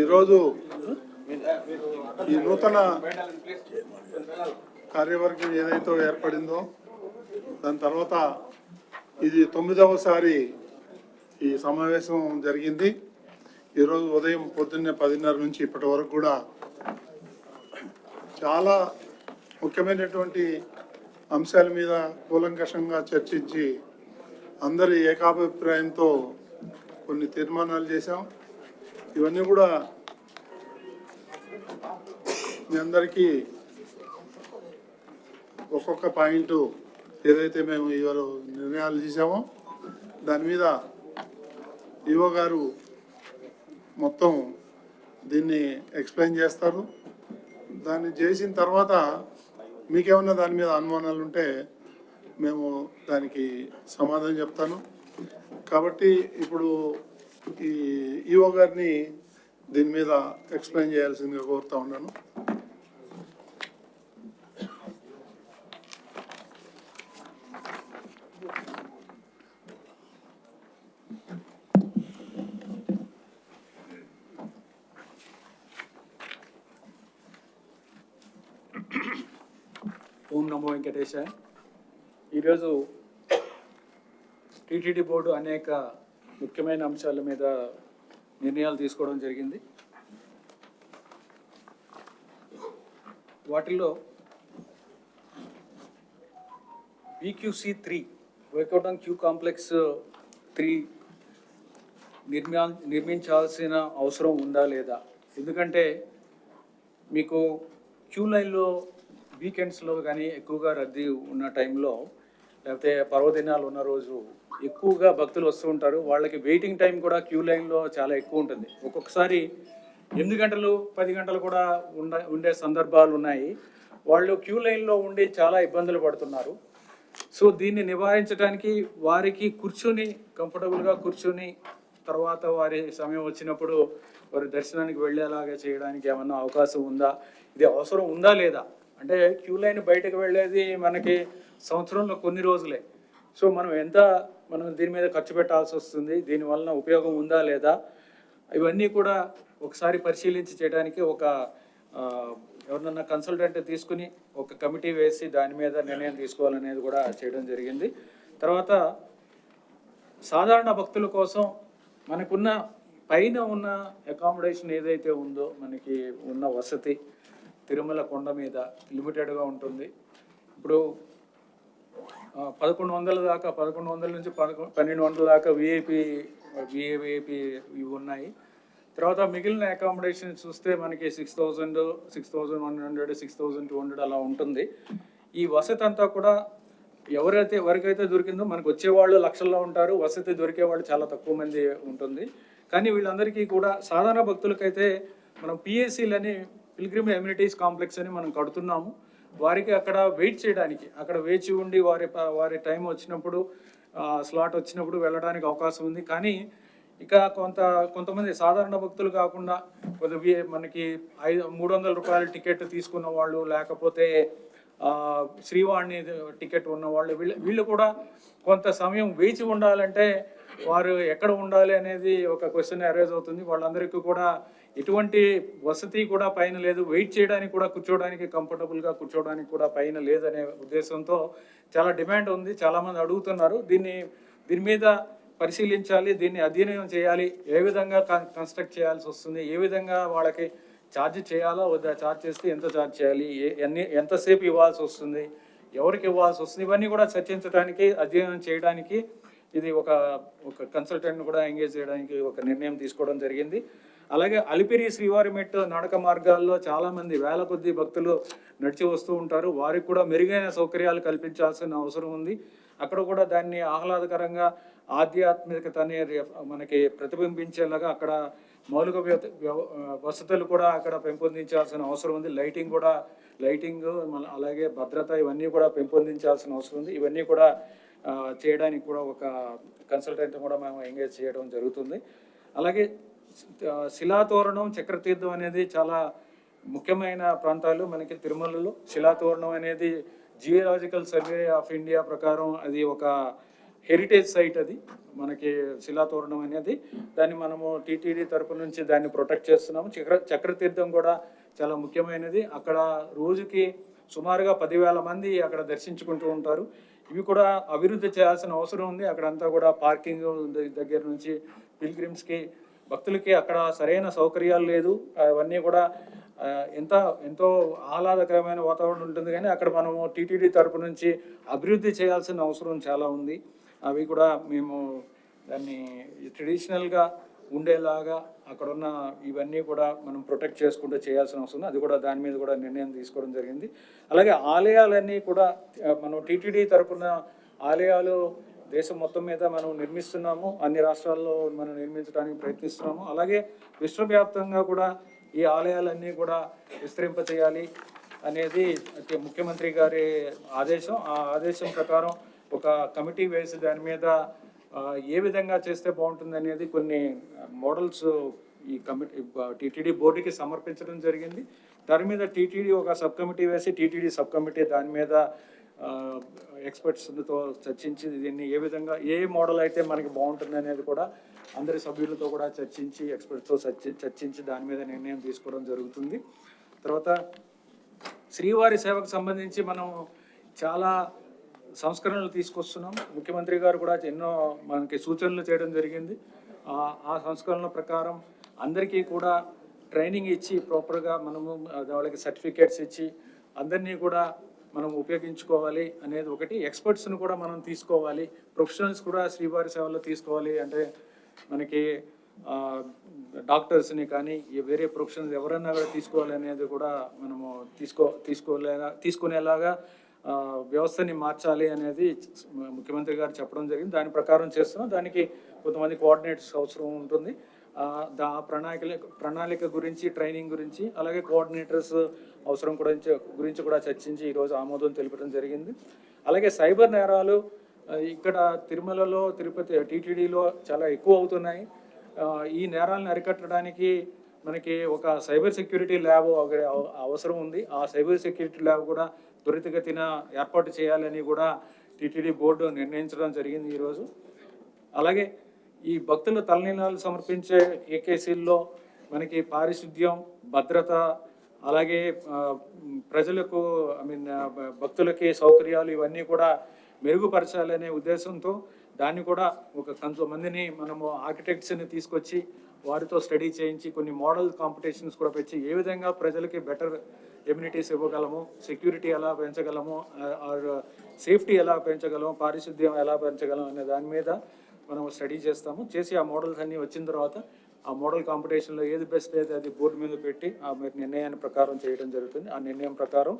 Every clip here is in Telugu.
ఈరోజు ఈ నూతన కార్యవర్గం ఏదైతే ఏర్పడిందో దాని తర్వాత ఇది తొమ్మిదవసారి ఈ సమావేశం జరిగింది. ఈరోజు ఉదయం పొద్దున్నే పదిన్నర నుంచి ఇప్పటి వరకు కూడా చాలా ముఖ్యమైనటువంటి అంశాల మీద కూలంకషంగా చర్చించి అందరి ఏకాభిప్రాయంతో కొన్ని తీర్మానాలు చేశాం. ఇవన్నీ కూడా మీ అందరికీ ఒక్కొక్క పాయింట్ ఏదైతే మేము ఇవాళ నిర్ణయాలు చేసామో దాని మీద ఈవో గారు మొత్తం దీన్ని ఎక్స్ప్లెయిన్ చేస్తారు. దాన్ని చేసిన తర్వాత మీకేమన్నా దాని మీద అనుమానాలు ఉంటే మేము దానికి సమాధానం చెప్తాను. కాబట్టి ఇప్పుడు ఈ ఈఓ గారిని దీని మీద ఎక్స్ప్లెయిన్ చేయాల్సిందిగా కోరుతా ఉన్నాను. ఓం నమో వెంకటేశ ఈరోజు టీటీడీ బోర్డు అనేక ముఖ్యమైన అంశాల మీద నిర్ణయాలు తీసుకోవడం జరిగింది. వాటిల్లో బీక్యూసి త్రీ వైకోటం క్యూ కాంప్లెక్స్ త్రీ నిర్మా నిర్మించాల్సిన అవసరం ఉందా లేదా? ఎందుకంటే మీకు క్యూ లైన్లో వీకెండ్స్లో కానీ ఎక్కువగా రద్దీ ఉన్న టైంలో లేకపోతే పర్వదినాలు ఉన్న రోజు ఎక్కువగా భక్తులు వస్తూ ఉంటారు. వాళ్ళకి వెయిటింగ్ టైం కూడా క్యూ లైన్లో చాలా ఎక్కువ ఉంటుంది. ఒక్కొక్కసారి ఎనిమిది గంటలు పది గంటలు కూడా ఉండ ఉండే సందర్భాలు ఉన్నాయి. వాళ్ళు క్యూ లైన్లో ఉండి చాలా ఇబ్బందులు పడుతున్నారు. సో దీన్ని నివారించడానికి వారికి కూర్చొని కంఫర్టబుల్గా కూర్చొని తర్వాత వారి సమయం వచ్చినప్పుడు వారి దర్శనానికి వెళ్ళేలాగా చేయడానికి ఏమన్నా అవకాశం ఉందా? ఇది అవసరం ఉందా లేదా? అంటే క్యూ లైన్ బయటకు వెళ్ళేది మనకి సంవత్సరంలో కొన్ని రోజులే. సో మనం ఎంత మనం దీని మీద ఖర్చు పెట్టాల్సి వస్తుంది దీని వలన ఉపయోగం ఉందా లేదా ఇవన్నీ కూడా ఒకసారి పరిశీలించి చేయడానికి ఒక ఎవరినన్నా కన్సల్టెంట్ తీసుకుని ఒక కమిటీ వేసి దాని మీద నిర్ణయం తీసుకోవాలనేది కూడా చేయడం జరిగింది. తర్వాత సాధారణ భక్తుల కోసం మనకున్న పైన ఉన్న అకామిడేషన్ ఏదైతే ఉందో మనకి ఉన్న వసతి తిరుమల కొండ మీద లిమిటెడ్గా ఉంటుంది. ఇప్పుడు పదకొండు వందల దాకా పదకొండు వందల నుంచి పదకొండు పన్నెండు వందల దాకా విఐపి విఐపి ఇవి ఉన్నాయి. తర్వాత మిగిలిన అకామిడేషన్ చూస్తే మనకి six thousand six thousand one hundred six thousand two hundred అలా ఉంటుంది. ఈ వసతి అంతా కూడా ఎవరైతే ఎవరికైతే దొరికిందో మనకు వచ్చేవాళ్ళు లక్షల్లో ఉంటారు. వసతి దొరికేవాళ్ళు చాలా తక్కువ మంది ఉంటుంది. కానీ వీళ్ళందరికీ కూడా సాధారణ భక్తులకైతే మనం పిఎస్సీలని పిల్గ్రిమ్ ఎమ్యూనిటీస్ కాంప్లెక్స్ అని మనం కడుతున్నాము. వారికి అక్కడ వెయిట్ చేయడానికి అక్కడ వేచి ఉండి వారి ప- వారి టైం వచ్చినప్పుడు స్లాట్ వచ్చినప్పుడు వెళ్ళడానికి అవకాశం ఉంది. కానీ ఇక కొంత కొంతమంది సాధారణ భక్తులు కాకుండా కొంత మనకి ఐదు మూడు వందల రూపాయల టికెట్ తీసుకున్న వాళ్ళు లేకపోతే శ్రీవాణి టికెట్ ఉన్న వాళ్ళు వీళ్ళు వీళ్ళు కూడా కొంత సమయం వేచి ఉండాలంటే వారు ఎక్కడ ఉండాలి అనేది ఒక క్వశ్చన్ అరేజ్ అవుతుంది. వాళ్ళందరికీ కూడా ఎటువంటి వసతి కూడా పైన లేదు. వెయిట్ చేయడానికి కూడా కూర్చోవడానికి కంఫర్టబుల్గా కూర్చోవడానికి కూడా పైన లేదనే ఉద్దేశంతో చాలా డిమాండ్ ఉంది. చాలామంది అడుగుతున్నారు. దీన్ని దీని మీద పరిశీలించాలి. దీన్ని అధ్యయనం చేయాలి. ఏ విధంగా కన్- కన్స్ట్రక్ట్ చేయాల్సి వస్తుంది? ఏ విధంగా వాళ్ళకి ఛార్జ్ చేయాలా వద్దా ఛార్జ్ చేస్తే ఎంత ఛార్జ్ చేయాలి? ఏ- ఎన్ని ఎంతసేపు ఇవ్వాల్సి వస్తుంది? ఎవరికి ఇవ్వాల్సి వస్తుంది? ఇవన్నీ కూడా చర్చించడానికి అధ్యయనం చేయడానికి ఇది ఒక ఒక కన్సల్టెంట్ కూడా ఎంగేజ్ చేయడానికి ఒక నిర్ణయం తీసుకోవడం జరిగింది. అలాగే అలిపిరి శ్రీవారి మెట్టు నడక మార్గాల్లో చాలామంది వేల కొద్ది భక్తులు నడిచి వస్తూ ఉంటారు. వారికి కూడా మెరుగైన సౌకర్యాలు కల్పించాల్సిన అవసరం ఉంది. అక్కడ కూడా దాన్ని ఆహ్లాదకరంగా ఆధ్యాత్మికతని అనేది మనకి ప్రతిబింబించేలాగా అక్కడ మౌలిక వ్యవ- వసతులు కూడా అక్కడ పెంపొందించాల్సిన అవసరం ఉంది. లైటింగ్ కూడా లైటింగ్ అలాగే భద్రత ఇవన్నీ కూడా పెంపొందించాల్సిన అవసరం ఉంది. ఇవన్నీ కూడా చేయడానికి కూడా ఒక కన్సల్టెంట్ కూడా మేము ఎంగేజ్ చేయడం జరుగుతుంది. అలాగే శిలాతోరణం చక్రతీర్థం అనేది చాలా ముఖ్యమైన ప్రాంతాలు మనకి తిరుమలలో. శిలాతోరణం అనేది జియోలాజికల్ సర్వే ఆఫ్ ఇండియా ప్రకారం అది ఒక హెరిటేజ్ సైట్ అది. మనకి శిలాతోరణం అనేది దాన్ని మనము టీటీడీ తరపు నుంచి దాన్ని ప్రొటెక్ట్ చేస్తున్నాము. చక్ర చక్రతీర్థం కూడా చాలా ముఖ్యమైనది. అక్కడ రోజుకి సుమారుగా పదివేల మంది అక్కడ దర్శించుకుంటూ ఉంటారు. ఇవి కూడా అభివృద్ధి చేయాల్సిన అవసరం ఉంది. అక్కడంతా కూడా పార్కింగ్ దగ్గర నుంచి పిల్గ్రిమ్స్కి భక్తులకి అక్కడ సరైన సౌకర్యాలు లేదు. అవన్నీ కూడా ఎంత ఎంతో ఆహ్లాదకరమైన వాతావరణం ఉంటుంది కానీ అక్కడ మనము టీటీడీ తరపు నుంచి అభివృద్ధి చేయాల్సిన అవసరం చాలా ఉంది. అవి కూడా మేము దాన్ని ట్రెడిషనల్గా ఉండేలాగా అక్కడ ఉన్న ఇవన్నీ కూడా మనం ప్రొటెక్ట్ చేసుకుంటూ చేయాల్సిన అవసరం అది కూడా దాని మీద కూడా నిర్ణయం తీసుకోవడం జరిగింది. అలాగే ఆలయాలన్నీ కూడా మనం టీటీడీ తరపున ఆలయాలు దేశం మొత్తం మీద మనం నిర్మిస్తున్నాము అన్ని రాష్ట్రాల్లో మనం నిర్మించడానికి ప్రయత్నిస్తున్నాము. అలాగే విశ్వవ్యాప్తంగా కూడా ఈ ఆలయాలన్నీ కూడా విస్తరింప చేయాలి అనేది ముఖ్యమంత్రి గారి ఆదేశం. ఆ ఆదేశం ప్రకారం ఒక కమిటీ వేసి దాని మీద ఏ విధంగా చేస్తే బాగుంటుంది అనేది కొన్ని మోడల్స్ ఈ కమిటీ టీటీడీ బోర్డుకి సమర్పించడం జరిగింది. దాని మీద టీటీడీ ఒక సబ్ కమిటీ వేసి టీటీడీ సబ్ కమిటీ దాని మీద ఎక్స్పర్ట్స్తో చర్చించి దీన్ని ఏ విధంగా ఏ మోడల్ అయితే మనకి బాగుంటుంది అనేది కూడా అందరి సభ్యులతో కూడా చర్చించి ఎక్స్పర్ట్స్తో చర్చి చర్చించి దాని మీద నిర్ణయం తీసుకోవడం జరుగుతుంది. తర్వాత శ్రీవారి సేవకు సంబంధించి మనం చాలా సంస్కరణలు తీసుకొస్తున్నాం. ముఖ్యమంత్రి గారు కూడా ఎన్నో మనకి సూచనలు చేయడం జరిగింది. ఆ- సంస్కరణల ప్రకారం అందరికీ కూడా ట్రైనింగ్ ఇచ్చి ప్రాపర్గా మనము వాళ్ళకి సర్టిఫికేట్స్ ఇచ్చి అందరినీ కూడా మనం ఉపయోగించుకోవాలి అనేది ఒకటి. ఎక్స్పర్ట్స్ని కూడా మనం తీసుకోవాలి. ప్రొఫెషనల్స్ కూడా శ్రీవారి సేవలో తీసుకోవాలి అంటే మనకి డాక్టర్స్ని కానీ వేరే ప్రొఫెషనల్స్ ఎవరన్నా కూడా తీసుకోవాలి అనేది కూడా మనము తీసుకో తీసుకోలేగా తీసుకునేలాగా వ్యవస్థని మార్చాలి అనేది ముఖ్యమంత్రి గారు చెప్పడం జరిగింది. దాని ప్రకారం చేస్తున్నాం. దానికి కొంతమంది కోఆర్డినేటర్స్ అవసరం ఉంటుంది. దా ప్రణాళిక ప్రణాళిక గురించి ట్రైనింగ్ గురించి అలాగే కోఆర్డినేటర్స్ అవసరం కూడా గురించి కూడా చర్చించి ఈరోజు ఆమోదం తెలిపడం జరిగింది. అలాగే సైబర్ నేరాలు ఇక్కడ తిరుమలలో తిరుపతి టీటీడీలో చాలా ఎక్కువ అవుతున్నాయి. ఈ నేరాలను అరికట్టడానికి మనకి ఒక సైబర్ సెక్యూరిటీ ల్యాబ్ అవసరం ఉంది. ఆ సైబర్ సెక్యూరిటీ ల్యాబ్ కూడా త్వరితగతిన ఏర్పాటు చేయాలని కూడా టీటీడీ బోర్డు నిర్ణయించడం జరిగింది ఈరోజు అలాగే ఈ భక్తుల తలనీలాలు సమర్పించే ఏకేసీల్లో మనకి పారిశుద్ధ్యం భద్రత అలాగే ప్రజలకు ఐ మీన్ భక్తులకి సౌకర్యాలు ఇవన్నీ కూడా మెరుగుపరచాలనే ఉద్దేశంతో దాన్ని కూడా ఒక కొంతమందిని మనము ఆర్కిటెక్ట్స్ని తీసుకొచ్చి వారితో స్టడీ చేయించి కొన్ని మోడల్ కాంపిటీషన్స్ కూడా పెంచి ఏ విధంగా ప్రజలకి బెటర్ ఎమ్యూనిటీస్ ఇవ్వగలము సెక్యూరిటీ ఎలా పెంచగలము ఆర్ సేఫ్టీ ఎలా పెంచగలము పారిశుద్ధ్యం ఎలా పెంచగలం అనే దాని మీద మనం స్టడీ చేస్తాము. చేసి ఆ మోడల్స్ అన్నీ వచ్చిన తర్వాత ఆ మోడల్ కాంపిటీషన్లో ఏది బెస్ట్ అయితే అది బోర్డు మీద పెట్టి ఆ మీరు నిర్ణయాన్ని ప్రకారం చేయడం జరుగుతుంది. ఆ నిర్ణయం ప్రకారం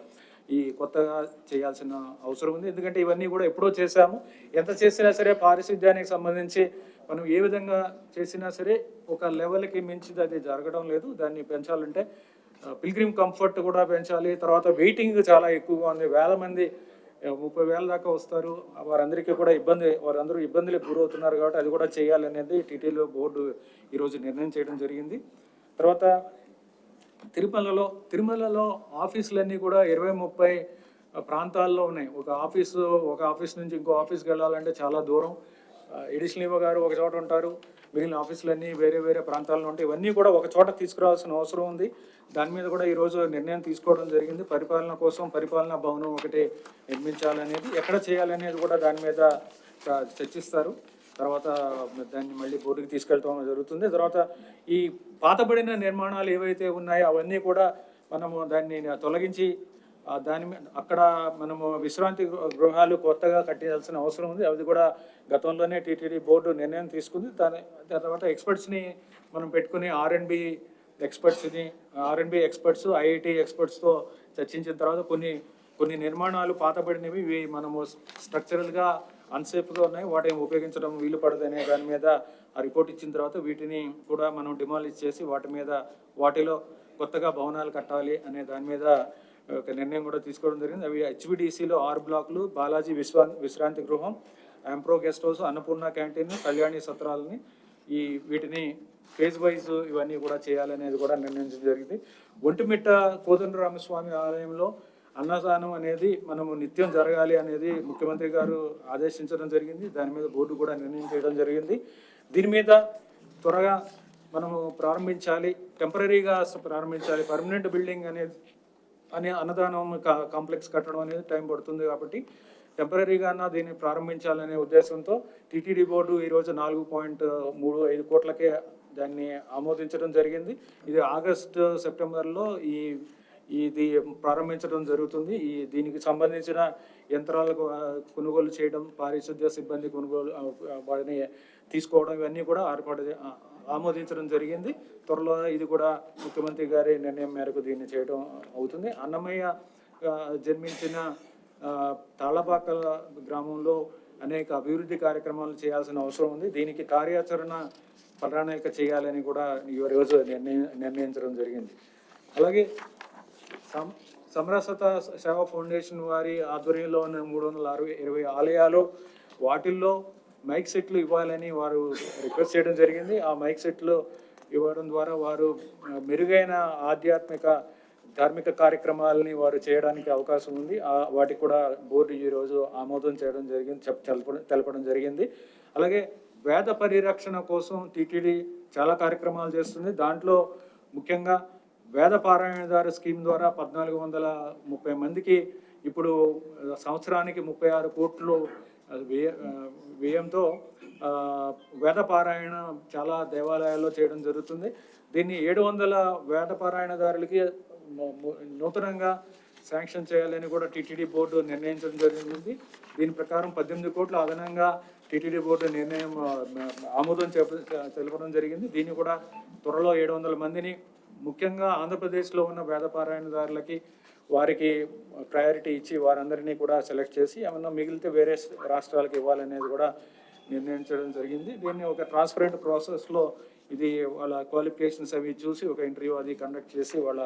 ఈ కొత్తగా చేయాల్సిన అవసరం ఉంది. ఎందుకంటే ఇవన్నీ కూడా ఎప్పుడో చేశాము. ఎంత చేసినా సరే పారిశుద్ధ్యానికి సంబంధించి మనం ఏ విధంగా చేసినా సరే ఒక లెవెల్కి మించి అది జరగడం లేదు. దాన్ని పెంచాలంటే పిల్గ్రిమ్ కంఫర్ట్ కూడా పెంచాలి. తర్వాత వెయిటింగ్ చాలా ఎక్కువగా ఉంది. వేల మంది ముప్పై వేల దాకా వస్తారు. వారందరికీ కూడా ఇబ్బంది వారందరూ ఇబ్బందులకు గురవుతున్నారు కాబట్టి అది కూడా చేయాలనేది టీటీలో బోర్డు ఈరోజు నిర్ణయం చేయడం జరిగింది. తర్వాత తిరుమలలో తిరుమలలో ఆఫీసులన్నీ కూడా ఇరవై ముప్పై ప్రాంతాల్లో ఉన్నాయి. ఒక ఆఫీసు ఒక ఆఫీస్ నుంచి ఇంకో ఆఫీస్కి వెళ్ళాలంటే చాలా దూరం. ఎడిషనల్ ఇవ్వ గారు ఒక చోట ఉంటారు. మిగిలిన ఆఫీసులన్నీ వేరే వేరే ప్రాంతాల్లో నుండి ఇవన్నీ కూడా ఒక చోట తీసుకురావాల్సిన అవసరం ఉంది. దాని మీద కూడా ఈరోజు నిర్ణయం తీసుకోవడం జరిగింది. పరిపాలన కోసం పరిపాలనా భవనం ఒకటి నిర్మించాలనేది ఎక్కడ చేయాలనేది కూడా దాని మీద చర్చిస్తారు. తర్వాత దాన్ని మళ్ళీ బోర్డుకి తీసుకెళ్ళటం జరుగుతుంది. తర్వాత ఈ పాతబడిన నిర్మాణాలు ఏవైతే ఉన్నాయో అవన్నీ కూడా మనము దాన్ని తొలగించి దాని మీద అక్కడ మనము విశ్రాంతి గృహాలు కొత్తగా కట్టాల్సిన అవసరం ఉంది. అది కూడా గతంలోనే టీటీడీ బోర్డు నిర్ణయం తీసుకుంది. దాని తర్వాత ఎక్స్పర్ట్స్ని మనం పెట్టుకుని ఆర్ ఎక్స్పర్ట్స్ని ఆర్ ఎక్స్పర్ట్స్ ఐఐటి ఎక్స్పర్ట్స్తో చర్చించిన తర్వాత కొన్ని కొన్ని నిర్మాణాలు పాతబడినవి. ఇవి మనము స్ట్రక్చరల్గా అన్సేఫ్గా ఉన్నాయి. వాటిని ఉపయోగించడం వీలు పడదనే దాని మీద ఆ రిపోర్ట్ ఇచ్చిన తర్వాత వీటిని కూడా మనం డిమాలిష్ చేసి వాటి మీద వాటిలో కొత్తగా భవనాలు కట్టాలి అనే దాని మీద ఒక నిర్ణయం కూడా తీసుకోవడం జరిగింది. అవి హెచ్విడిసిలో ఆరు బ్లాక్లు బాలాజీ విశ్వా విశ్రాంతి గృహం ఆంప్రో guest house Annapurna canteen Kalyani సత్రాలని ఈ వీటిని ఫేజ్ వైజ్ ఇవన్నీ కూడా చేయాలనేది కూడా నిర్ణయించడం జరిగింది. ఒంటిమిట్ట కోదండరామస్వామి ఆలయంలో అన్నదానం అనేది మనము నిత్యం జరగాలి అనేది ముఖ్యమంత్రి గారు ఆదేశించడం జరిగింది. దాని మీద బోర్డు కూడా నిర్ణయం చేయడం జరిగింది. దీని మీద త్వరగా మనము ప్రారంభించాలి టెంపరీగా ప్రారంభించాలి. పర్మనెంట్ బిల్డింగ్ అనేది అనే అన్నదానం కాంప్లెక్స్ కట్టడం అనేది టైం పడుతుంది కాబట్టి టెంపరీగా దీన్ని ప్రారంభించాలనే ఉద్దేశంతో టీటీడీ బోర్డు ఈరోజు నాలుగు పాయింట్ మూడు ఐదు కోట్లకే దాన్ని ఆమోదించడం జరిగింది. ఇది ఆగస్టు సెప్టెంబర్లో ఈ ఇది ప్రారంభించడం జరుగుతుంది. ఈ దీనికి సంబంధించిన యంత్రాలకు కొనుగోలు చేయడం పారిశుద్ధ్య సిబ్బంది కొనుగోలు వాటిని తీసుకోవడం ఇవన్నీ కూడా ఏర్పాటు ఆమోదించడం జరిగింది. త్వరలో ఇది కూడా ముఖ్యమంత్రి గారి నిర్ణయం మేరకు దీన్ని చేయడం అవుతుంది. అన్నమయ్య జన్మించిన తాళపాకల గ్రామంలో అనేక అభివృద్ధి కార్యక్రమాలు చేయాల్సిన అవసరం ఉంది. దీనికి కార్యాచరణ ప్రణాళిక చేయాలని కూడా ఈరోజు రోజు నిర్ణయం నిర్ణయించడం జరిగింది. అలాగే సం సమరసత సేవా ఫౌండేషన్ వారి ఆధ్వర్యంలో ఉన్న మూడు వందల అరవై ఇరవై ఆలయాలు వాటిల్లో మైక్ సెట్లు ఇవ్వాలని వారు రిక్వెస్ట్ చేయడం జరిగింది. ఆ మైక్ సెట్లు ఇవ్వడం ద్వారా వారు మెరుగైన ఆధ్యాత్మిక ధార్మిక కార్యక్రమాలని వారు చేయడానికి అవకాశం ఉంది. ఆ వాటికి కూడా బోర్డు ఈరోజు ఆమోదం చేయడం జరిగింది చెప్ తెలపడం జరిగింది. అలాగే వేద పరిరక్షణ కోసం టీటీడీ చాలా కార్యక్రమాలు చేస్తుంది. దాంట్లో ముఖ్యంగా వేద పారాయణదారు స్కీమ్ ద్వారా పద్నాలుగు వందల ముప్పై మందికి ఇప్పుడు సంవత్సరానికి ముప్పై ఆరు కోట్లు వ్యయ వ్యయంతో వేద పారాయణ చాలా దేవాలయాల్లో చేయడం జరుగుతుంది. దీన్ని ఏడు వందల వేద పారాయణదారులకి నూతనంగా శాంక్షన్ చేయాలని కూడా టీటీడీ బోర్డు నిర్ణయించడం జరిగింది. దీని ప్రకారం పద్దెనిమిది కోట్ల అదనంగా టీటీడీ బోర్డు నిర్ణయం ఆమోదం చెప్ప- తెలపడం జరిగింది. దీన్ని కూడా త్వరలో ఏడు వందల మందిని ముఖ్యంగా ఆంధ్రప్రదేశ్లో ఉన్న వేద పారాయణదారులకి వారికి ప్రయారిటీ ఇచ్చి వారందరినీ కూడా సెలెక్ట్ చేసి ఏమన్నా మిగిలితే వేరే రాష్ట్రాలకు ఇవ్వాలనేది కూడా నిర్ణయించడం జరిగింది. దీన్ని ఒక ట్రాన్స్పరెంట్ ప్రాసెస్లో ఇది వాళ్ళ క్వాలిఫికేషన్స్ అవి చూసి ఒక ఇంటర్వ్యూ అది కండక్ట్ చేసి వాళ్ళ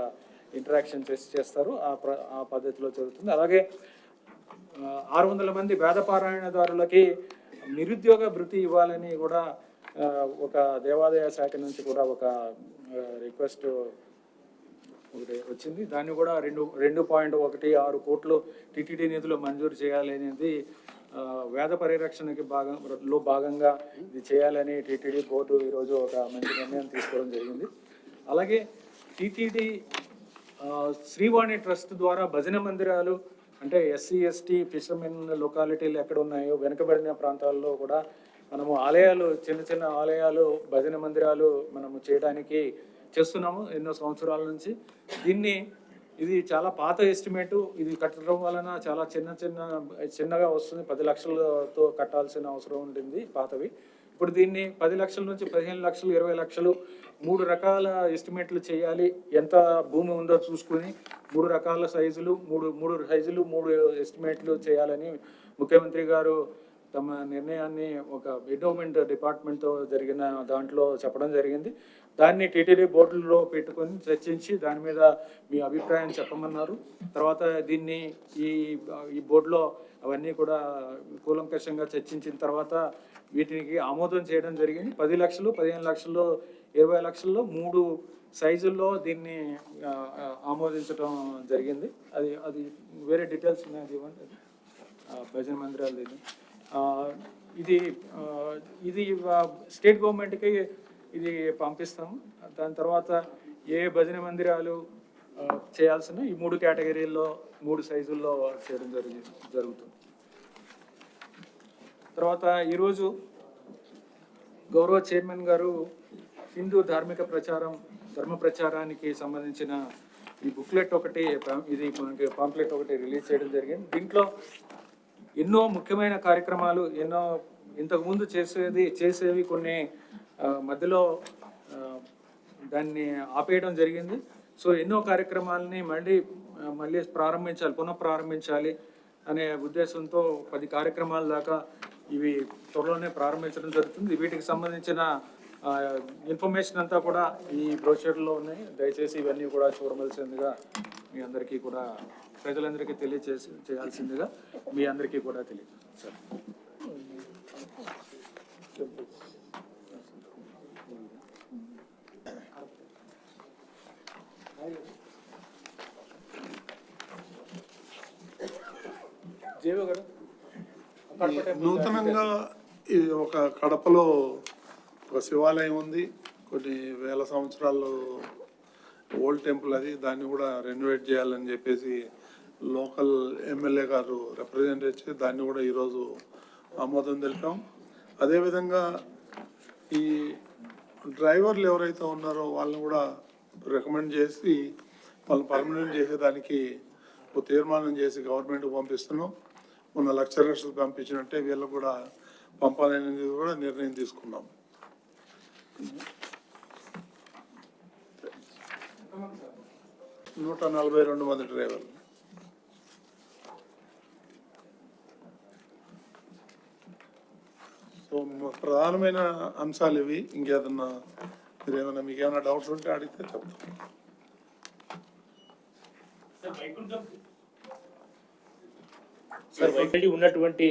ఇంటరాక్షన్ చేసి చేస్తారు. ఆ ప్ర ఆ పద్ధతిలో జరుగుతుంది. అలాగే ఆరు వందల మంది వేద పారాయణదారులకి నిరుద్యోగ భృతి ఇవ్వాలని కూడా ఒక దేవాదాయ శాఖ నుంచి కూడా ఒక రిక్వెస్ట్ ఒకటి వచ్చింది. దాన్ని కూడా రెండు రెండు పాయింట్ ఒకటి ఆరు కోట్లు టీటీడీ నిధులు మంజూరు చేయాలి అనేది వేద పరిరక్షణకి భాగం లో భాగంగా ఇది చేయాలని టీటీడీ బోర్డు ఈరోజు ఒక మంచి నిర్ణయం తీసుకోవడం జరిగింది. అలాగే టీటీడీ శ్రీవాణి ట్రస్ట్ ద్వారా భజన మందిరాలు అంటే ఎస్సీ ఎస్టీ ఫిషర్మెన్ లొకాలిటీలు ఎక్కడ ఉన్నాయో వెనుకబడిన ప్రాంతాల్లో కూడా మనము ఆలయాలు చిన్న చిన్న ఆలయాలు భజన మందిరాలు మనము చేయడానికి చేస్తున్నాము ఎన్నో సంవత్సరాల నుంచి. దీన్ని ఇది చాలా పాత ఎస్టిమేటు ఇది కట్టడం వలన చాలా చిన్న చిన్న చిన్నగా వస్తుంది. పది లక్షలతో కట్టాల్సిన అవసరం ఉంటుంది పాతవి. ఇప్పుడు దీన్ని పది లక్షల నుంచి పదిహేను లక్షలు ఇరవై లక్షలు మూడు రకాల ఎస్టిమేట్లు చేయాలి. ఎంత భూమి ఉందో చూసుకుని మూడు రకాల సైజులు మూడు మూడు సైజులు మూడు ఎస్టిమేట్లు చేయాలని ముఖ్యమంత్రి గారు తమ నిర్ణయాన్ని ఒక ఎండోమెంట్ డిపార్ట్మెంట్తో జరిగిన దాంట్లో చెప్పడం జరిగింది. దాన్ని టీటీడీ బోర్డులో పెట్టుకొని చర్చించి దాని మీద మీ అభిప్రాయం చెప్పమన్నారు. తర్వాత దీన్ని ఈ ఈ బోర్డులో అవన్నీ కూడా కూలంకషంగా చర్చించిన తర్వాత వీటికి ఆమోదం చేయడం జరిగింది. పది లక్షలు పదిహేను లక్షలు ఇరవై లక్షల్లో మూడు సైజుల్లో దీన్ని ఆమోదించడం జరిగింది. అది అది వేరే డీటెయిల్స్ ఉన్నాయి ఇవ్వండి భజన మందిరాలు ఇది ఇది ఇది స్టేట్ గవర్నమెంట్కి ఇది పంపిస్తాము. దాని తర్వాత ఏ భజన మందిరాలు చేయాల్సిన ఈ మూడు కేటగిరీల్లో మూడు సైజుల్లో చేయడం జరిగి జరుగుతుంది. తర్వాత ఈరోజు గౌరవ చైర్మన్ గారు హిందూ ధార్మిక ప్రచారం ధర్మ ప్రచారానికి సంబంధించిన ఈ బుక్లెట్ ఒకటి ఇది మనకి పాంప్లెట్ ఒకటి రిలీజ్ చేయడం జరిగింది. దీంట్లో ఎన్నో ముఖ్యమైన కార్యక్రమాలు ఎన్నో ఇంతకుముందు చేసేది చేసేవి కొన్ని మధ్యలో దాన్ని ఆపేయడం జరిగింది. సో ఎన్నో కార్యక్రమాలని మళ్ళీ మళ్ళీ ప్రారంభించాలి పునః ప్రారంభించాలి అనే ఉద్దేశంతో పది కార్యక్రమాల దాకా ఇవి త్వరలోనే ప్రారంభించడం జరుగుతుంది. వీటికి సంబంధించిన ఇన్ఫర్మేషన్ అంతా కూడా ఈ బ్రోషర్లో ఉన్నాయి. దయచేసి ఇవన్నీ కూడా చూడవలసిందిగా మీ అందరికీ కూడా ప్రజలందరికీ తెలియచేసి చేయాల్సిందిగా మీ అందరికీ కూడా తెలియదు సార్. నూతనంగా ఒక కడపలో ఒక శివాలయం ఉంది. కొన్ని వేల సంవత్సరాలు ఓల్డ్ టెంపుల్ అది. దాన్ని కూడా రెనోవేట్ చేయాలని చెప్పేసి లోకల్ ఎమ్మెల్యే గారు రిప్రజెంట్ చేసి దాన్ని కూడా ఈరోజు ఆమోదం తెలిపాం. అదేవిధంగా ఈ డ్రైవర్లు ఎవరైతే ఉన్నారో వాళ్ళని కూడా రికమెండ్ చేసి వాళ్ళని పర్మనెంట్ చేసేదానికి ఒక తీర్మానం చేసి గవర్నమెంట్కి పంపిస్తున్నాం. మొన్న లెక్చరర్స్ పంపించినట్టే వీళ్ళకు కూడా పంపాలనేది కూడా నిర్ణయం తీసుకున్నాం. నూట నలభై రెండు మంది డ్రైవర్లు. సో ప్రధానమైన అంశాలు ఇవి. ఇంకేదన్నా మీరు ఏమైనా మీకు ఏమైనా డౌట్స్ ఉంటే అడిగితే చెప్తాం. సార్ ఆల్రెడీ ఉన్నటువంటి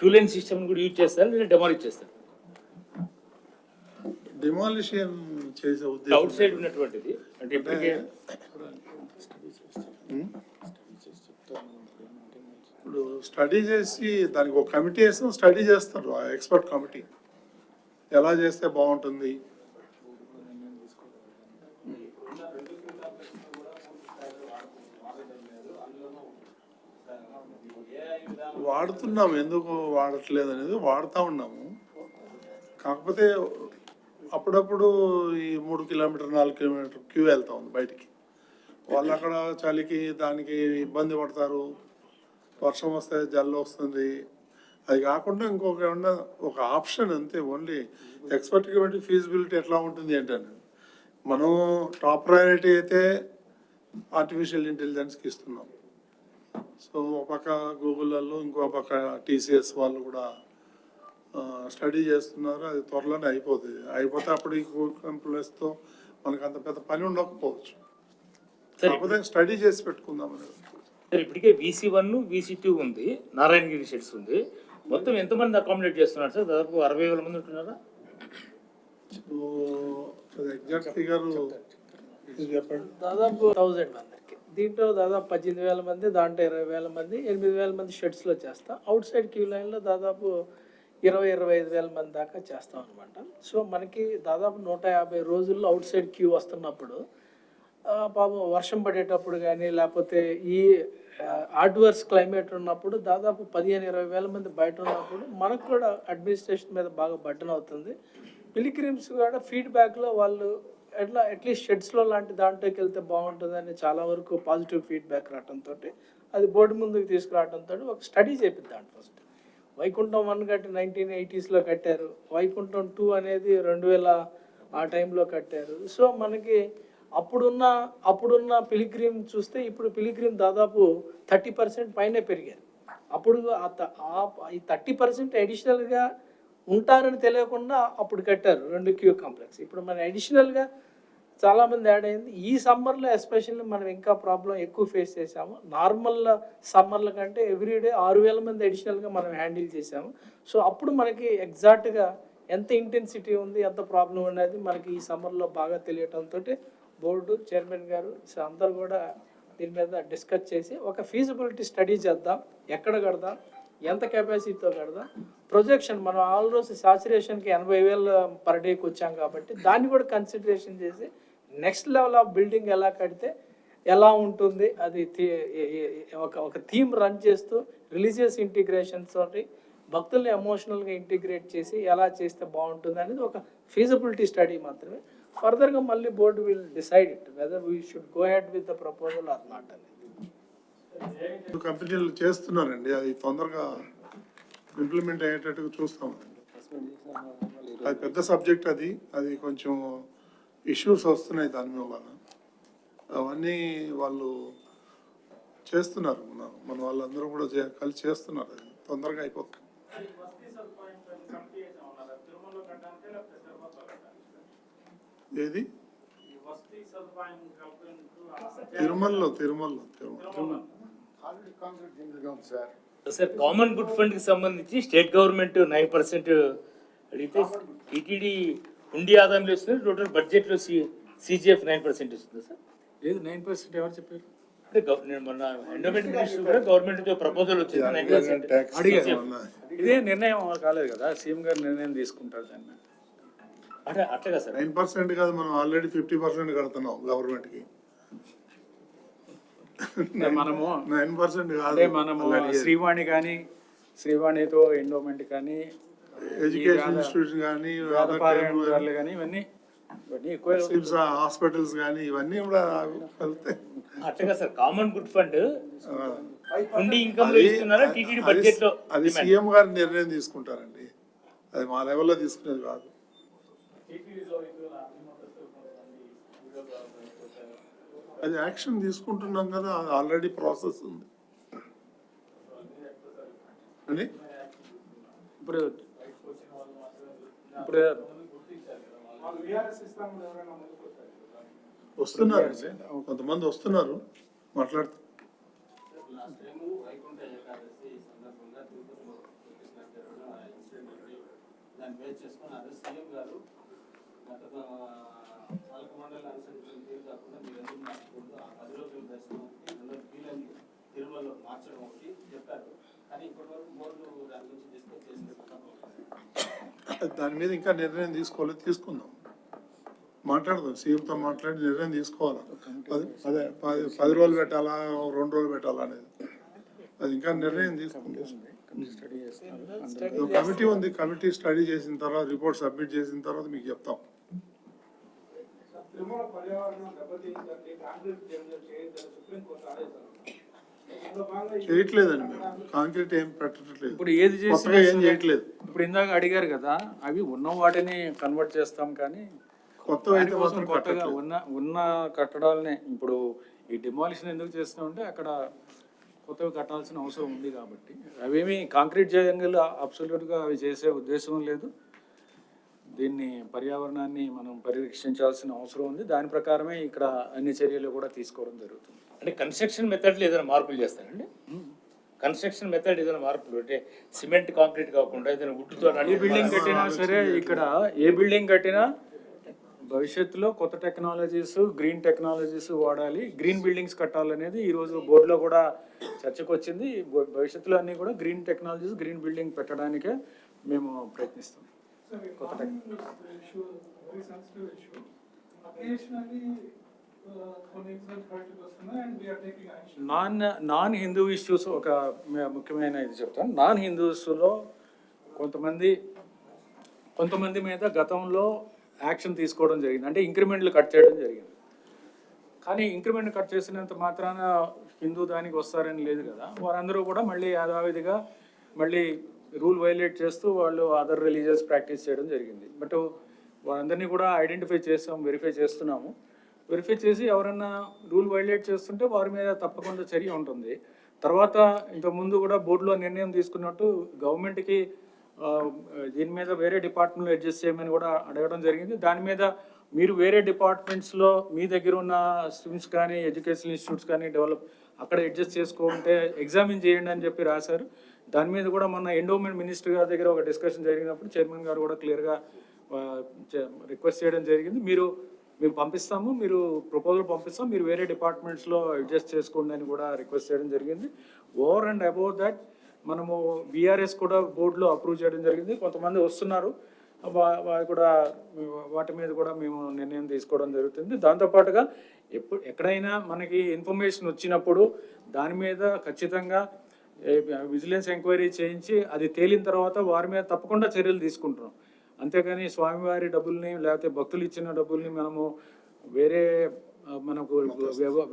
క్యూలైన్ సిస్టమ్ కూడా యూజ్ చేస్తారు లేదా డెమాలిష్ చేస్తారు? డిమాలిషన్ చేసే అవుట్ సైడ్ ఉద్దేశం ఉన్నటువంటిది. అంటే స్టడీ చేసి దానికి ఒక కమిటీ వేసి స్టడీ చేస్తారు ఆ ఎక్స్పర్ట్ కమిటీ. ఎలా చేస్తే బాగుంటుంది? వాడుతున్నాం ఎందుకు వాడట్లేదు అనేది వాడుతూ ఉన్నాము. కాకపోతే అప్పుడప్పుడు ఈ మూడు కిలోమీటర్ నాలుగు కిలోమీటర్ క్యూ వెళ్తా ఉంది బయటికి. వాళ్ళు అక్కడ చలికి దానికి ఇబ్బంది పడతారు. వర్షం వస్తే జల్లు వస్తుంది. అది కాకుండా ఇంకొక ఏమన్నా ఒక ఆప్షన్ అంతే ఓన్లీ ఎక్స్పర్ట్కి ఫీజిబిలిటీ ఎట్లా ఉంటుంది ఏంటని మనం టాప్ ప్రయారిటీ అయితే ఆర్టిఫిషియల్ ఇంటెలిజెన్స్కి ఇస్తున్నాం. సో ఒక పక్క గూగుల్లో ఇంకో పక్క టీసీఎస్ వాళ్ళు కూడా స్టడీ చేస్తున్నారు. అది త్వరలోనే అయిపోతుంది. అయిపోతే అప్పుడు ఈ కంప్యూటర్స్తో మనకు అంత పెద్ద పని ఉండకపోవచ్చు. కాకపోతే స్టడీ చేసి పెట్టుకుందాం అనేది. ఇప్పటికే వీసీ వన్ వీసీ టూ ఉంది. నారాయణగిరి షెడ్స్ ఉంది. మొత్తం ఎంతమంది అకామిడేట్ చేస్తున్నారు సార్? దాదాపు అరవై వేల మంది ఉంటున్నారా? దాదాపు థౌజండ్ మందికి దీంట్లో దాదాపు పద్దెనిమిది వేల మంది దాంట్లో ఇరవై వేల మంది ఎనిమిది వేల మంది షెడ్స్లో చేస్తాం. అవుట్ సైడ్ క్యూ లైన్లో దాదాపు ఇరవై ఇరవై ఐదు వేల మంది దాకా చేస్తాం అనమాట సో మనకి దాదాపు నూట యాభై రోజుల్లో అవుట్ సైడ్ క్యూ వస్తున్నప్పుడు పాపం వర్షం పడేటప్పుడు కానీ లేకపోతే ఈ ఆడ్వర్స్ క్లైమేట్ ఉన్నప్పుడు దాదాపు పదిహేను ఇరవై వేల మంది బయట ఉన్నప్పుడు మనకు కూడా అడ్మినిస్ట్రేషన్ మీద బాగా బడ్డన్ అవుతుంది. పిలిక్రిమ్స్ కూడా ఫీడ్బ్యాక్లో వాళ్ళు ఎట్లా అట్లీస్ట్ షెడ్స్లో లాంటి దాంట్లోకి వెళ్తే బాగుంటుందని చాలా వరకు పాజిటివ్ ఫీడ్బ్యాక్ రావడంతో అది బోర్డు ముందుకు తీసుకురావడంతో ఒక స్టడీ చేపిద్దాం ఫస్ట్ వైకుంఠం వన్ కట్టి నైన్టీన్ ఎయిటీస్లో కట్టారు. వైకుంఠం టూ అనేది రెండు వేల ఆ టైంలో కట్టారు. సో మనకి అప్పుడున్న అప్పుడున్న పిలిగ్రీమ్ చూస్తే ఇప్పుడు పిలిగ్రీమ్ దాదాపు థర్టీ పర్సెంట్ పైనే పెరిగారు. అప్పుడు ఆ ఈ థర్టీ పర్సెంట్ అడిషనల్గా ఉంటారని తెలియకుండా అప్పుడు కట్టారు రెండు క్యూ కాంప్లెక్స్. ఇప్పుడు మన అడిషనల్గా చాలామంది యాడ్ అయింది. ఈ సమ్మర్లో ఎస్పెషల్లీ మనం ఇంకా ప్రాబ్లం ఎక్కువ ఫేస్ చేసాము నార్మల్ సమ్మర్ల కంటే ఎవ్రీడే ఆరు వేల మంది అడిషనల్గా మనం హ్యాండిల్ చేసాము సో అప్పుడు మనకి ఎగ్జాక్ట్గా ఎంత ఇంటెన్సిటీ ఉంది ఎంత ప్రాబ్లం అనేది మనకి ఈ సమ్మర్లో బాగా తెలియటంతో బోర్డు చైర్మన్ గారు సో అందరు కూడా దీని మీద డిస్కస్ చేసి ఒక ఫీజిబిలిటీ స్టడీ చేద్దాం ఎక్కడ కడదాం ఎంత కెపాసిటీతో కడదాం. ప్రొజెక్షన్ మనం ఆల్రోజు సాచురేషన్కి ఎనభై వేలు పర్ డేకి వచ్చాం కాబట్టి దాన్ని కూడా కన్సిడరేషన్ చేసి నెక్స్ట్ లెవెల్ ఆఫ్ బిల్డింగ్ ఎలా కడితే ఎలా ఉంటుంది అది ఒక ఒక థీమ్ రన్ చేస్తూ రిలీజియస్ ఇంటిగ్రేషన్ తోటి భక్తుల్ని ఎమోషనల్గా ఇంటిగ్రేట్ చేసి ఎలా చేస్తే బాగుంటుంది అనేది ఒక ఫీజిబిలిటీ స్టడీ మాత్రమే. ఫర్దర్గా మళ్ళీ board will decide it whether we should go head with the proposal or not అనేది. కంపెనీలు చేస్తున్నారండి అది తొందరగా ఇంప్లిమెంట్ అయ్యేటట్టుగా చూస్తాం. అది పెద్ద సబ్జెక్ట్ అది అది కొంచెం ఇష్యూస్ వస్తున్నాయి దాని వల్ల. అవన్నీ వాళ్ళు చేస్తున్నారు మన మన వాళ్ళందరూ కూడా చే- కలిసి చేస్తున్నారు అది తొందరగా అయిపోతుంది. ఏది? తిరుమలలో తిరుమలలో తిరుమల. సార్ కామన్ గుడ్ ఫండ్కి సంబంధించి స్టేట్ గవర్నమెంట్ నైన్ పర్సెంట్ అడిగితే టీటీడీ ఉండి ఆదాయంలో ఇస్తుంది టోటల్ బడ్జెట్లో సిజిఎఫ్ నైన్ పర్సెంట్ ఇస్తుంది సార్. లేదు నైన్ పర్సెంట్ ఎవరు చెప్పారు? మొన్న ఎండోమెంట్ మినిస్టర్ కూడా గవర్నమెంట్ ప్రపోజల్ వచ్చింది నైన్ పర్సెంట్ ఇదే నిర్ణయం కాలేదు కదా సీఎం గారు నిర్ణయం తీసుకుంటారు దాన్ని. అంటే అట్లా కదా సార్. నైన్ పర్సెంట్ కాదు మనం ఆల్రెడీ ఫిఫ్టీ పర్సెంట్ కడుతున్నాం గవర్నమెంట్కి. అంటే మనము నైన్ పర్సెంట్ కాదు. అదే మనము శ్రీవాణి కానీ శ్రీవాణితో ఎండోమెంట్ కానీ ఎడ్యుకేషన్ ఇన్స్టిట్యూషన్ కానీ వ్యాపారాలు కానీ ఇవన్నీ ఇవన్నీ ఎక్కువ హాస్పిటల్స్ కానీ ఇవన్నీ కూడా వెళ్తే అట్లా సార్. కామన్ గుడ్ ఫండ్ ఉండి ఇన్కమ్లో ఇస్తున్నారా? టీటీడీ బడ్జెట్లో అది సీఎం గారు నిర్ణయం తీసుకుంటారండి. అది మా లెవెల్లో తీసుకునేది కాదు. అది యాక్షన్ తీసుకుంటున్నాం కదా అది ఆల్రెడీ ప్రాసెస్ ఉంది. అండి ఇప్పుడు ఇప్పుడు వస్తున్నారు. కొంతమంది వస్తున్నారు. మాట్లాడుతూ దాన్ని బేస్ చేసుకొని అదే సీఎం గారు గత పాలక మండలి అనుసరించిన తీరు కాకుండా మీరు ఎందుకు మార్చకూడదు ఆ పది రోజుల దర్శనంకి రెండు వీలని తిరుమలలో మార్చడం ఒకటి చెప్పారు. కానీ ఇప్పటి వరకు బోర్డు దాని గురించి డిస్కస్ చేసిన సందర్భం దాని మీద ఇంకా నిర్ణయం తీసుకోవాలి తీసుకుందాం. మాట్లాడదాం సీఎంతో మాట్లాడి నిర్ణయం తీసుకోవాలి? పది అదే పది పది రోజులు పెట్టాలా రెండు రోజులు పెట్టాలా అనేది. అది ఇంకా నిర్ణయం ఒక కమిటీ ఉంది కమిటీ స్టడీ చేసిన తర్వాత రిపోర్ట్ సబ్మిట్ చేసిన తర్వాత మీకు చెప్తాం. తిరుమల పర్యావరణం దెబ్బతీయదండి కాంక్రీట్ చేయొద్దని సుప్రీంకోర్టు ఆదేశాలు చేయట్లేదండి మేము కాంక్రీట్ ఏం పెట్టట్లేదు. ఇప్పుడు ఏది కొత్తగా ఏం చేయట్లేదు. ఇప్పుడు ఇందాక అడిగారు కదా అవి ఉన్న వాటిని కన్వర్ట్ చేస్తాం కానీ దానికోసం మాత్రం కొత్తగా ఉన్న ఉన్న కట్టడాలనే ఇప్పుడు ఈ డిమాలిషన్ ఎందుకు చేస్తామంటే అక్కడ కొత్తవి కట్టాల్సిన అవసరం ఉంది కాబట్టి. అవేమి కాంక్రీట్ జంగల్ అబ్సల్యూట్గా అవి చేసే ఉద్దేశం లేదు. దీన్ని పర్యావరణాన్ని మనం పరిరక్షించాల్సిన అవసరం ఉంది. దాని ప్రకారమే ఇక్కడ అన్ని చర్యలు కూడా తీసుకోవడం జరుగుతుంది. అంటే కన్స్ట్రక్షన్ మెథడ్ ఏదైనా మార్పులు చేస్తారండి? కన్స్ట్రక్షన్ మెథడ్ ఏదైనా మార్పులు అంటే సిమెంట్ కాంక్రీట్ కాకుండా ఏదైనా వుడ్తో ఏ బిల్డింగ్ కట్టినా సరే ఇక్కడ ఏ బిల్డింగ్ కట్టినా భవిష్యత్తులో కొత్త టెక్నాలజీస్ గ్రీన్ టెక్నాలజీస్ వాడాలి. గ్రీన్ బిల్డింగ్స్ కట్టాలనేది ఈ రోజు బోర్డులో కూడా చర్చకు వచ్చింది భవిష్యత్తులో అన్ని కూడా గ్రీన్ టెక్నాలజీస్ గ్రీన్ బిల్డింగ్ పెట్టడానికే మేము ప్రయత్నిస్తాం. నాన్ నాన్ హిందూ ఇష్యూస్ ఒక ముఖ్యమైన ఇది చెప్తాను. నాన్ హిందూస్లో కొంతమంది కొంతమంది మీద గతంలో యాక్షన్ తీసుకోవడం జరిగింది. అంటే ఇంక్రిమెంట్లు కట్ చేయడం జరిగింది. కానీ ఇంక్రిమెంట్ కట్ చేసినంత మాత్రాన హిందూ దానికి వస్తారని లేదు కదా. వారందరూ కూడా మళ్ళీ యథావిధిగా మళ్ళీ రూల్ వైలేట్ చేస్తూ వాళ్ళు అదర్ రిలీజియస్ ప్రాక్టీస్ చేయడం జరిగింది. బట్ వారందరినీ కూడా ఐడెంటిఫై చేస్తాం వెరిఫై చేస్తున్నాము. వెరిఫై చేసి ఎవరన్నా రూల్ వైలేట్ చేస్తుంటే వారి మీద తప్పకుండా చర్య ఉంటుంది. తర్వాత ఇంతకు ముందు కూడా బోర్డులో నిర్ణయం తీసుకున్నట్టు గవర్నమెంట్కి దీని మీద వేరే డిపార్ట్మెంట్లో అడ్జస్ట్ చేయమని కూడా అడగడం జరిగింది. దాని మీద మీరు వేరే డిపార్ట్మెంట్స్లో మీ దగ్గర ఉన్న స్విమ్స్ కానీ ఎడ్యుకేషన్ ఇన్స్టిట్యూట్స్ కానీ డెవలప్ అక్కడ అడ్జస్ట్ చేసుకుంటే ఎగ్జామిన్ చేయండి అని చెప్పి రాశారు. దాని మీద కూడా మన ఎండోమెంట్ మినిస్టర్ గారి దగ్గర ఒక డిస్కషన్ జరిగినప్పుడు చైర్మన్ గారు కూడా క్లియర్గా రిక్వెస్ట్ చేయడం జరిగింది. మీరు మేము పంపిస్తాము మీరు ప్రపోజల్ పంపిస్తాం మీరు వేరే డిపార్ట్మెంట్స్లో అడ్జస్ట్ చేసుకోండి అని కూడా రిక్వెస్ట్ చేయడం జరిగింది. ఓవర్ అండ్ అబౌవ్ దట్ మనము బీఆర్ఎస్ కూడా బోర్డులో అప్రూవ్ చేయడం జరిగింది. కొంతమంది వస్తున్నారు. వారు కూడా వాటి మీద కూడా మేము నిర్ణయం తీసుకోవడం జరుగుతుంది. దాంతోపాటుగా ఎప్పుడు ఎక్కడైనా మనకి ఇన్ఫర్మేషన్ వచ్చినప్పుడు దాని మీద ఖచ్చితంగా విజిలెన్స్ ఎంక్వైరీ చేయించి అది తేలిన తర్వాత వారి మీద తప్పకుండా చర్యలు తీసుకుంటున్నాం. అంతేకాని స్వామివారి డబ్బుల్ని లేకపోతే భక్తులు ఇచ్చిన డబ్బుల్ని మనము వేరే మనకు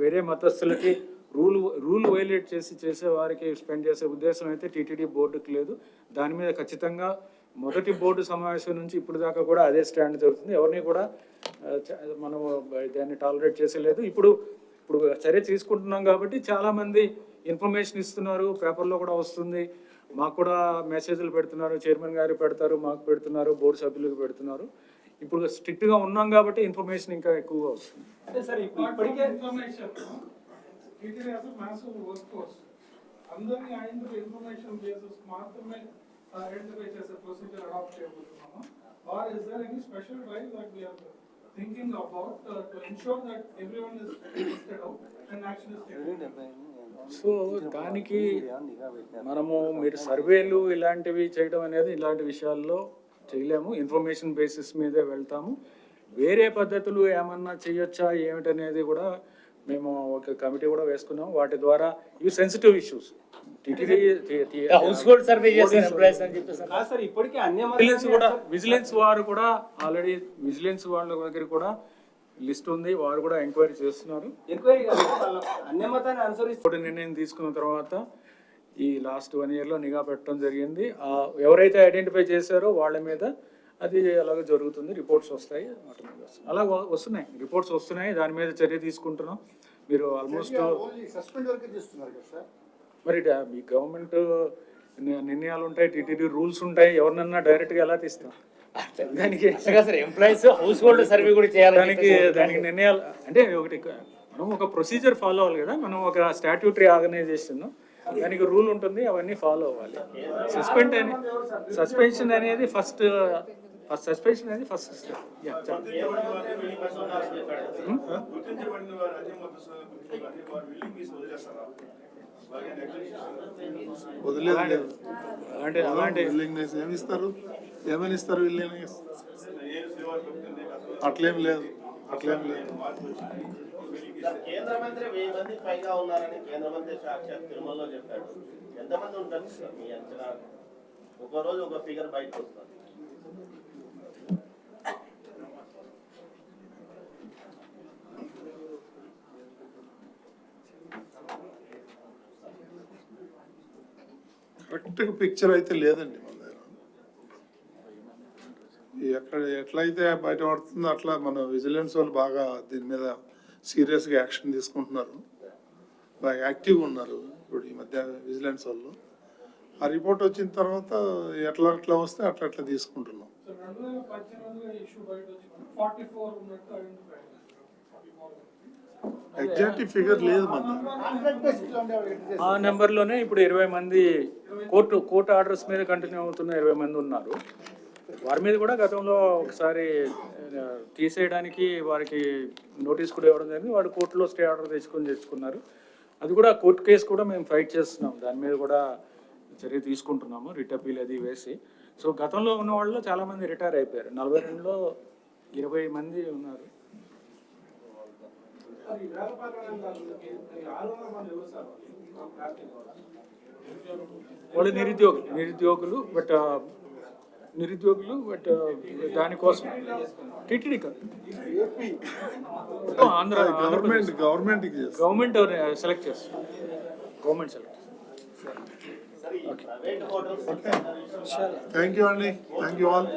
వేరే మతస్థులకి రూల్ రూల్ వైలేట్ చేసి చేసే వారికి స్పెండ్ చేసే ఉద్దేశం అయితే టీటీడీ బోర్డుకి లేదు. దాని మీద ఖచ్చితంగా మొదటి బోర్డు సమావేశం నుంచి ఇప్పుడు దాకా కూడా అదే స్టాండ్ జరుగుతుంది. ఎవరిని కూడా మనము దాన్ని టాలరేట్ చేసేలేదు. ఇప్పుడు ఇప్పుడు చర్య తీసుకుంటున్నాం కాబట్టి చాలామంది ఇన్ఫర్మేషన్ ఇస్తున్నారు పేపర్లో కూడా వస్తుంది. మాకు కూడా మెసేజ్లు పెడుతున్నారు చైర్మన్ గారు పెడతారు మాకు పెడుతున్నారు బోర్డు సభ్యులకు పెడుతున్నారు. ఇప్పుడు స్ట్రిక్ట్గా ఉన్నాం కాబట్టి ఇన్ఫర్మేషన్ ఇంకా ఎక్కువగా వస్తుంది. సార్ ఇప్పటికే ఇన్ఫర్మేషన్ వర్క్ ఫోర్స్ అందరినీ ఐడెంటిఫై ఇన్ఫర్మేషన్ బేసిస్ మాత్రమే ఐడెంటిఫై చేసే ప్రొసీజర్ అడాప్ట్ చేయబోతున్నాము. Are is there any special drive that uh, to ensure everyone is listed out so దానికి మనము మీరు సర్వేలు ఇలాంటివి చేయడం అనేది ఇలాంటి విషయాల్లో చేయలేము. ఇన్ఫర్మేషన్ బేసిస్ మీదే వెళ్తాము. వేరే పద్ధతులు ఏమన్నా చేయొచ్చా ఏమిటనేది కూడా మేము ఒక కమిటీ కూడా వేసుకున్నాం వాటి ద్వారా ఇవి సెన్సిటివ్ ఇష్యూస్ విజిలెన్స్ కూడా విజిలెన్స్ వారు కూడా ఆల్రెడీ విజిలెన్స్ వాళ్ళ దగ్గర కూడా లిస్ట్ ఉంది వారు కూడా ఎంక్వైరీ చేస్తున్నారు. ఎంక్వైరీ నిర్ణయం తీసుకున్న తర్వాత ఈ లాస్ట్ వన్ ఇయర్లో నిఘా పెట్టడం జరిగింది. ఎవరైతే ఐడెంటిఫై చేశారో వాళ్ళ మీద అది అలాగే జరుగుతుంది. రిపోర్ట్స్ వస్తాయి. అలా వస్తున్నాయి. రిపోర్ట్స్ వస్తున్నాయి. దాని మీద చర్య తీసుకుంటున్నాం. మీరు ఆల్మోస్ట్ సస్పెండ్ వరకు చేస్తున్నారు కదా సార్? మరి మీ గవర్నమెంట్ నిర్ణయాలు ఉంటాయి టీటీడీ రూల్స్ ఉంటాయి. ఎవరినన్నా డైరెక్ట్గా ఎలా తీస్తాం? దానికి sir employees household survey కూడా చేయాలని దానికి దానికి నిర్ణయాలు అంటే ఒకటి మనం ఒక ప్రొసీజర్ ఫాలో అవ్వాలి కదా మనం ఒక స్టాట్యూటరీ ఆర్గనైజేషన్ దానికి రూల్ ఉంటుంది అవన్నీ ఫాలో అవ్వాలి. సస్పెండ్ అని సస్పెన్షన్ అనేది ఫస్ట్ ఫస్ట్ సస్పెన్షన్ అనేది ఫస్ట్ స్టెప్ వదిలేదు. అలాంటి అలాంటి విల్లింగ్నెస్ ఏమి ఇస్తారు? ఏమని ఇస్తారు విల్లింగ్నెస్ అట్లేం లేదు. అట్లేం లేదు. కేంద్ర మంత్రి వెయ్యి మంది పైగా ఉన్నారని కేంద్ర మంత్రి సాక్షాత్ తిరుమలలో చెప్పాడు. ఎంతమంది ఉంటారు? మీ అంచనా ఒక రోజు ఒక ఫిగర్ బయటకు వస్తుంది. కరెక్ట్ పిక్చర్ అయితే లేదండి మన దగ్గర. ఎక్కడ ఎట్లయితే బయట పడుతుందో అట్లా మన విజిలెన్స్ వాళ్ళు బాగా దీని మీద సీరియస్గా యాక్షన్ తీసుకుంటున్నారు. బాగా యాక్టివ్గా ఉన్నారు ఇప్పుడు ఈ మధ్య విజిలెన్స్ వాళ్ళు. ఆ రిపోర్ట్ వచ్చిన తర్వాత ఎట్లా అట్లా వస్తే అట్లా అట్లా తీసుకుంటున్నాం సో రెండు వేల పద్దెనిమిదిలో ఇష్యూ బయట వచ్చినప్పుడు ఫార్టీ ఫోర్ ఉన్నట్టు identify forty four exact figure లేదు మన ఆ నెంబర్లోనే ఇప్పుడు ఇరవై మంది కోర్టు కోర్టు ఆర్డర్స్ మీద కంటిన్యూ అవుతున్న ఇరవై మంది ఉన్నారు. వారి మీద కూడా గతంలో ఒకసారి తీసేయడానికి వారికి నోటీస్ కూడా ఇవ్వడం జరిగింది. వాడు కోర్టులో స్టే ఆర్డర్ తెచ్చుకొని తెచ్చుకున్నారు. అది కూడా కోర్టు కేసు కూడా మేము ఫైట్ చేస్తున్నాం. దాని మీద కూడా చర్య తీసుకుంటున్నాము. రిట్ అపీల్ అది వేసి. సో గతంలో ఉన్న వాళ్ళు చాలా మంది రిటైర్ అయిపోయారు. నలభై రెండులో ఇరవై మంది ఉన్నారు ఈ వ్యాపార రంగాలకి ఈ ఆరు వందల మంది ఎవరు సార్ వాళ్ళు? నిరుద్యోగులు నిరుద్యోగులు బట్ నిరుద్యోగులు బట్ దానికోసం టీటీడీ కాదు. ఆంధ్ర గవర్నమెంట్ గవర్నమెంట్కి చేస్తారు. గవర్నమెంట్ సెలెక్ట్ చేస్తారు. గవర్నమెంట్ సెలెక్ట్ థ్యాంక్ యూ అండి థ్యాంక్ యూ ఆల్